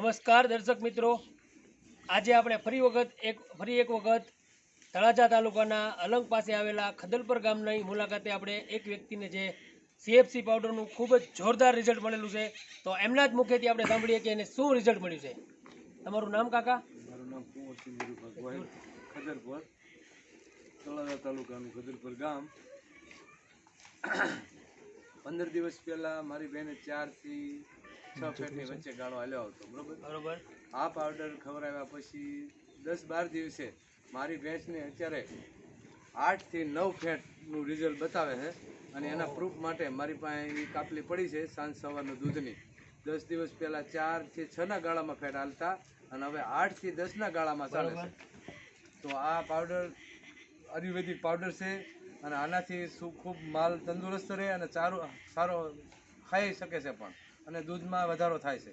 નમસ્કાર દર્શક મિત્રો. આજે આપણે ફરી વખત એક, ફરી એક વખત તળાજા તાલુકાના અલંગ પાસે આવેલા ખદલપર ગામની મુલાકાતે આપણે એક વ્યક્તિને જે સીએફસી પાવડરનું ખૂબ જ જોરદાર રિઝલ્ટ મળેલું છે, તો એમના જ મુખેથી આપણે સાંભળીએ કે એને શું રિઝલ્ટ મળ્યું છે. તમારું નામ કાકા? મારું નામ ગોહિલ તળાજા તાલુકાનું ખદલપર ગામ. પંદર દિવસ પહેલાં મારી બહેને ચારથી છ ફેટની વચ્ચે ગાળો હાલ્યો હતો બરોબર? બરોબર. આ પાવડર ખવડાવ્યા પછી દસ બાર દિવસે મારી ભેંસને અત્યારે આઠથી નવ ફેટનું રિઝલ્ટ બતાવે છે અને એના પ્રૂફ માટે મારી પાસે કાપલી પડી છે સાંજ સવારનું દૂધની. દસ દિવસ પહેલાં ચારથી છના ગાળામાં ફેટ હાલતા અને હવે આઠથી દસના ગાળામાં ચાલે છે. તો આ પાવડર આયુર્વેદિક પાવડર છે અને આનાથી શું ખૂબ માલ તંદુરસ્ત રહે અને સારો સારો ખાઈ શકે છે પણ. અને દૂધમાં વધારો થાય છે.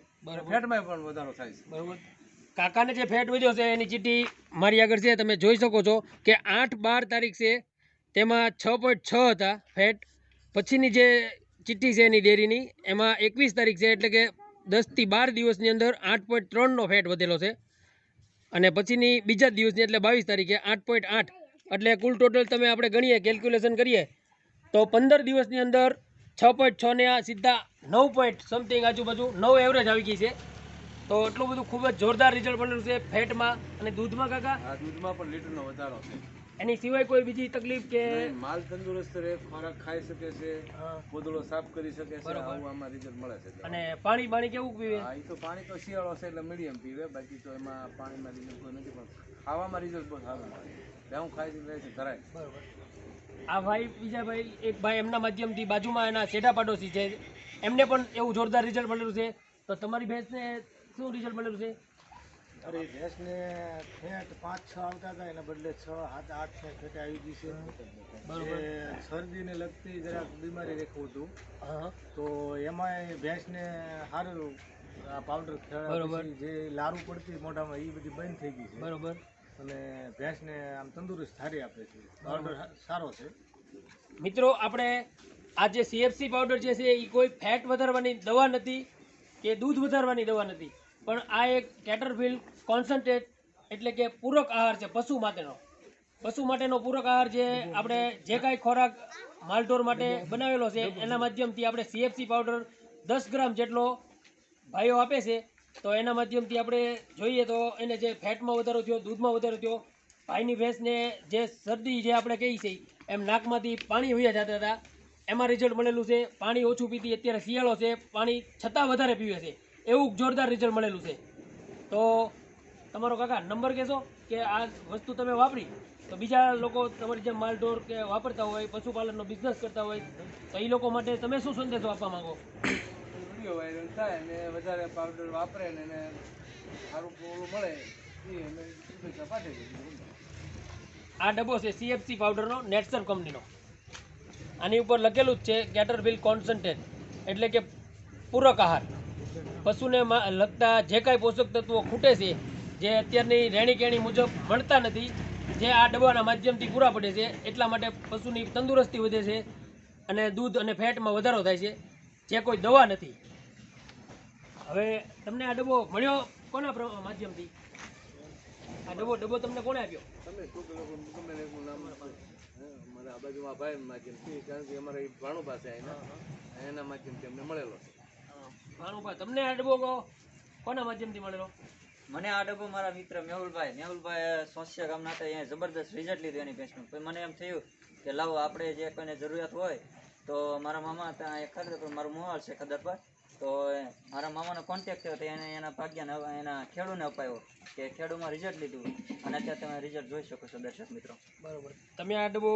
ફેટમાં પણ વધારો થાય છે. બરોબર. કાકાને જે ફેટ વધ્યો છે એની ચીટી મારી આગળ છે તમે જોઈ શકો છો કે આઠ બાર તારીખ છે તેમાં છ પોઈન્ટ છ હતા ફેટ. પછીની જે ચીઠ્ઠી છે એની ડેરીની એમાં એકવીસ તારીખ છે એટલે કે દસથી બાર દિવસની અંદર આઠ પોઈન્ટ ત્રણનો ફેટ વધેલો છે. અને પછીની બીજા દિવસની એટલે બાવીસ તારીખે આઠ પોઈન્ટ આઠ. એટલે કુલ ટોટલ તમે આપણે ગણીએ કેલ્ક્યુલેશન કરીએ તો પંદર દિવસની અંદર છ પોઈન્ટ છ ને આ સીધા નવ પોઈન્ટ સમથિંગ આજુબાજુ નવ એવરેજ આવી ગઈ છે. તો એટલું બધું ખૂબ જ જોરદાર રિઝલ્ટ મળેલું છે ફેટમાં અને દૂધમાં કાકા? દૂધમાં પણ લીટરનો વધારો છે. એની સિવાય કોઈ બીજી તકલીફ કે? માલ તંદુરસ્ત રહે ખોરાક ખાઈ શકે છે પોદળો સાફ કરી શકે છે. આવું આમાં રિઝલ્ટ મળે છે. અને પાણી પાણી કેવું પીવે? હા એ તો પાણી તો શિયાળો છે એટલે મીડિયમ પીવે બાકી તો એમાં પાણીમાં રિઝલ્ટ કોઈ નથી પણ ખાવામાં રિઝલ્ટ બહુ સારું મળે. હું ખાઈ રહે છે ધરાય બરોબર. આ ભાઈ બીજા ભાઈ એક ભાઈ એમના માધ્યમથી બાજુમાં એના શેઠા પાડોશી છે. એમને પણ એવું જોરદાર રિઝલ્ટ મળેલું છે. તો તમારી ભેંસને શું રિઝલ્ટ મળેલું છે? અરે ભેંસને ફેટ પાંચ છ આવતા હતા એના બદલે છ સાત આઠ છ ફેટ આવી ગઈ છે. બરોબર. શરદીને લગતી જરાક બીમારી રેખવું હતું. તો એમાંય ભેંસને સારું આ પાવડર બરોબર. જે લારું પડતી મોઢામાં એ બધી બંધ થઈ ગઈ છે. બરોબર. અને ભેંસને આમ તંદુરસ્ત સારી આપે છે. પાવડર સારો છે. મિત્રો આપણે આ જે સીએફસી પાવડર જે છે એ કોઈ ફેટ વધારવાની દવા નથી કે દૂધ વધારવાની દવા નથી. પણ આ એક કેટરફિલ કોન્સન્ટ્રેટ એટલે કે પૂરક આહાર છે પશુ માટેનો. પશુ માટેનો પૂરક આહાર જે આપણે જે કાંઈ ખોરાક માલઢોર માટે બનાવેલો છે એના માધ્યમથી આપણે સીએફસી પાવડર દસ ગ્રામ જેટલો ભાઈઓ આપે છે તો એના માધ્યમથી આપણે જોઈએ તો એને જે ફેટમાં વધારો થયો, દૂધમાં વધારો થયો ભાઈની ભેંસને જે શરદી જે આપણે કહી છે એમ નાકમાંથી પાણી વહ્યા જતા હતા. એમાં રિઝલ્ટ મળેલું છે, પાણી ઓછું પીતી અત્યારે શિયાળો છે, પાણી છતાં વધારે પીવે છે. એવું જોરદાર રિઝલ્ટ મળેલું છે. તો તમારો કાકા, નંબર કહેશો કે આ વસ્તુ તમે વાપરી? તો બીજા લોકો તમારી જેમ માલઢોર કે વાપરતા હોય, પશુપાલનનો બિઝનેસ કરતા હોય, તો એ લોકો માટે તમે શું સંદેશો આપવા માંગો? વીડિયો વાયરલ થાય ને વધારે પાવડર વાપરે ને એને સારું પૂરું મળે, એ અમે શુભેચ્છા પાઠવી આ ડબ્બો છે સીએફસી પાવડરનો નેટસર કંપનીનો આની ઉપર લખેલું જ છે કેટરફિલ કોન્સન્ટ્રેટ એટલે કે પૂરક આહાર. પશુને લગતા જે કાંઈ પોષક તત્વો ખૂટે છે, જે અત્યારની રહેણીકેણી મુજબ મળતા નથી, જે આ ડબ્બાના માધ્યમથી પૂરા પડે છે, એટલા માટે પશુની તંદુરસ્તી વધે છે અને દૂધ અને ફેટમાં વધારો થાય છે. જે કોઈ દવા નથી. હવે તમને આ ડબ્બો મળ્યો કોના માધ્યમથી? આ ડબ્બો ડબ્બો તમને કોણે આપ્યો? તમે અમારા આ બાજુમાં ભાઈ માધ્યમથી કારણ કે અમારા એ પાસે આવીને એના માધ્યમથી અમને મળેલો છે. ભાણુભાઈ તમને આ ડબ્બો કોના માધ્યમથી મળેલો? મને આ ડબ્બો મારા મિત્ર મેહુલભાઈ મેહુલભાઈ સોસિયા ગામના હતા અહીંયા જબરદસ્ત રિઝલ્ટ લીધું એની ભેંસનું પછી મને એમ થયું કે લાવો આપણે જે કોઈને જરૂરિયાત હોય તો મારા મામા ત્યાં એ ખરીદ પણ મારું મોવાલ છે ખદર પર તો મારા મામાનો કોન્ટેક્ટ થયો તો એને એના ભાગ્યાને એના ખેડૂને અપાયો કે ખેડૂમાં રિઝલ્ટ લીધું. અને અત્યારે તમે રિઝલ્ટ જોઈ શકો છો દર્શક મિત્રો. બરાબર. તમે આ ડબ્બો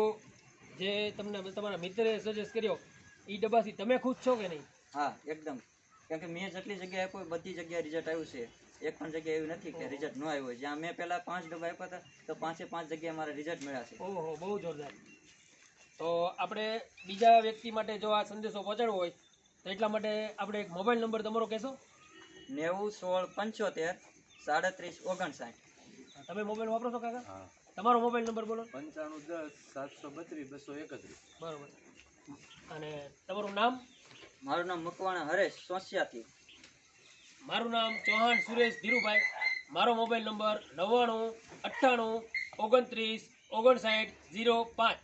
જે તમને તમારા મિત્રે સજેસ્ટ કર્યો એ ડબ્બાથી તમે ખુશ છો કે નહીં? હા એકદમ. કેમ કે મેં જેટલી જગ્યાએ આપ્યો બધી જગ્યાએ રિઝલ્ટ આવ્યું છે. એક પણ જગ્યાએ એવું નથી કે રિઝલ્ટ ન આવ્યું હોય. જ્યાં મેં પહેલાં પાંચ ડબ્બા આપ્યા હતા તો પાંચે પાંચ જગ્યાએ મારે રિઝલ્ટ મળ્યા છે. ઓહો બહુ જોરદાર. તો આપણે બીજા વ્યક્તિ માટે જો આ સંદેશો પહોંચાડવો હોય તો એટલા માટે આપણે એક મોબાઈલ નંબર તમારો કહેશો? નેવું સોળ પંચોતેર સાડત્રીસ ઓગણસાઠ. તમે મોબાઈલ વાપરો છો કાકા? તમારો મોબાઈલ નંબર બોલો. પંચાણું દસ સાતસો બત્રીસ બસો એકત્રીસ. બરાબર. અને તમારું નામ? મારું નામ મકવાણા હરેશ સોસિયાથી. મારું નામ ચૌહાણ સુરેશ ધીરુભાઈ. મારો મોબાઈલ નંબર નવ્વાણું અઠ્ઠાણું ઓગણત્રીસ ઓગણસાઠ ઝીરો પાંચ.